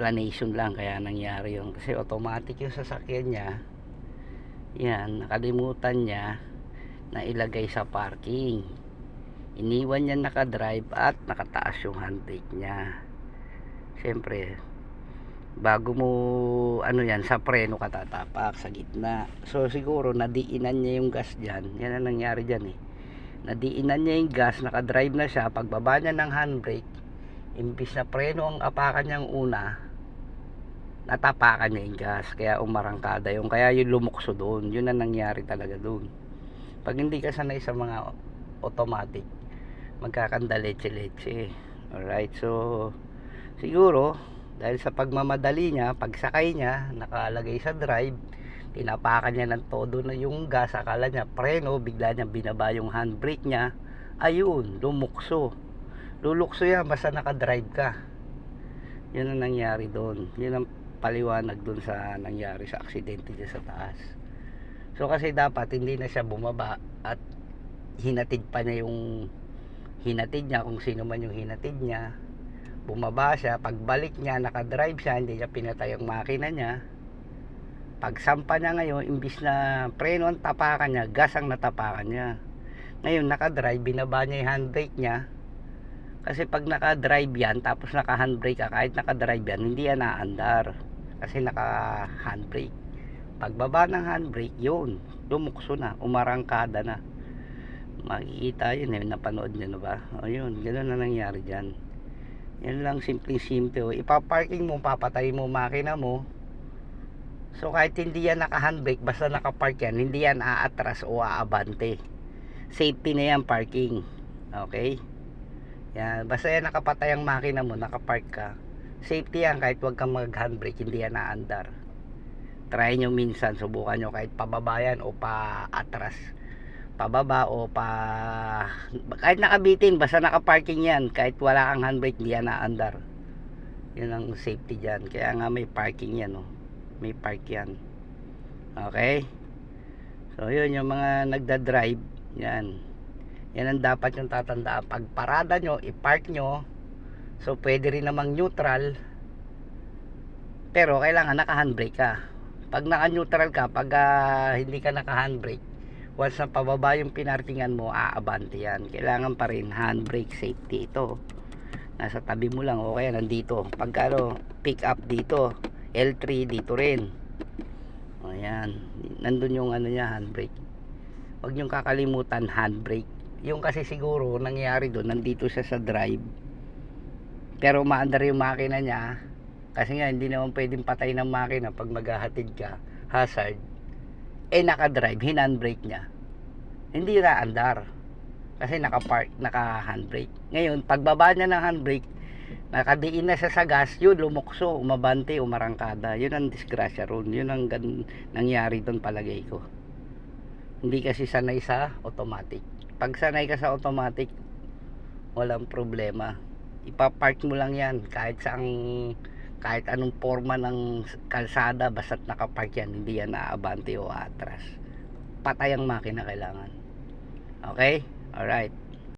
explanation lang kaya nangyari yun. Kasi automatic yung sasakyan niya. Yan nakalimutan niya na ilagay sa parking. Iniwan niya nakadrive at nakataas yung handbrake niya. Syempre bago mo ano yan sa preno ka tatapak sa gitna. So siguro nadiinan niya yung gas dyan. Yan ang nangyari dyan eh. Nadiinan niya yung gas nakadrive na siya. Pagbaba niya ng handbrake imbis na preno ang apakan niyang una natapakan niya yung gas kaya umarangkada yung kaya yung lumukso doon yun ang nangyari talaga doon pag hindi ka sanay sa mga automatic magkakanda leche-leche. Alright so siguro dahil sa pagmamadali niya pagsakay niya nakalagay sa drive tinapakan niya ng todo na yung gas. Akala niya preno bigla niya binaba yung handbrake niya. Ayun lumukso. Lulukso yan basta nakadrive ka. Yun ang nangyari doon yun ang paliwanag doon sa nangyari sa aksidente dyan sa taas. So kasi dapat hindi na siya bumaba at hinatid pa niya yung hinatid niya kung sino man yung hinatid niya. Bumaba siya pagbalik niya nakadrive siya hindi niya pinatay ang makina niya. Pagsampa niya ngayon imbis na preno ang tapakan niya gas ang natapakan niya. Ngayon nakadrive binaba niya yung handbrake niya kasi pag naka-drive yan, tapos naka-handbrake ka, kahit naka-drive yan, hindi yan naandar. Kasi naka-handbrake. Pagbaba ng handbrake, yun, lumukso na, umarangkada na. Makikita yun eh, napanood nyo na ba? O yun, gano'n na nangyari dyan. Yan lang, simple-simple. oh. Ipaparking mo, papatay mo makina mo. So kahit hindi yan naka-handbrake, basta naka-park yan, hindi yan aatras o aabante. Safety na yan, parking. Okay? Yan, basta yan nakapatay ang makina mo, nakapark ka. Safety yan kahit wag kang mag-handbrake, hindi yan naandar. Try nyo minsan, subukan nyo kahit pababayan o pa atras. Pababa o pa... Kahit nakabitin, basta nakaparking yan. Kahit wala kang handbrake, hindi yan naandar. Yun ang safety dyan. Kaya nga may parking yan, oh. May park yan. Okay? So, yun yung mga nagda-drive. Yan yan ang dapat yung tatandaan pag parada nyo i-park nyo. So pwede rin namang neutral. Pero kailangan naka handbrake ka. Pag naka neutral ka pag ah, hindi ka naka handbrake once na pababa yung pinarkingan mo aabante yan. Kailangan pa rin handbrake safety ito. Nasa tabi mo lang o kaya nandito. Pag ano pick up dito L3 dito rin. O yan nandun yung ano niya handbrake. Huwag niyong kakalimutan handbrake yung kasi siguro nangyari doon nandito siya sa drive. Pero maandar yung makina niya. Kasi nga hindi naman pwedeng patay ng makina pag maghahatid ka. Hazard. Eh naka-drive hinandbrake niya. Hindi na andar. Kasi naka-park naka-handbrake. Ngayon pagbaba niya ng handbrake nakadiin na siya sa gas yun lumukso umabante umarangkada. Yun ang disgrasya ron. Yun ang nangyari doon palagay ko. Hindi kasi sanay sa automatic pag sanay ka sa automatic walang problema. Ipapark mo lang yan. Kahit saang kahit anong forma ng kalsada basta't nakapark yan hindi yan naabante o atras. Patay ang makina kailangan. Okay? Alright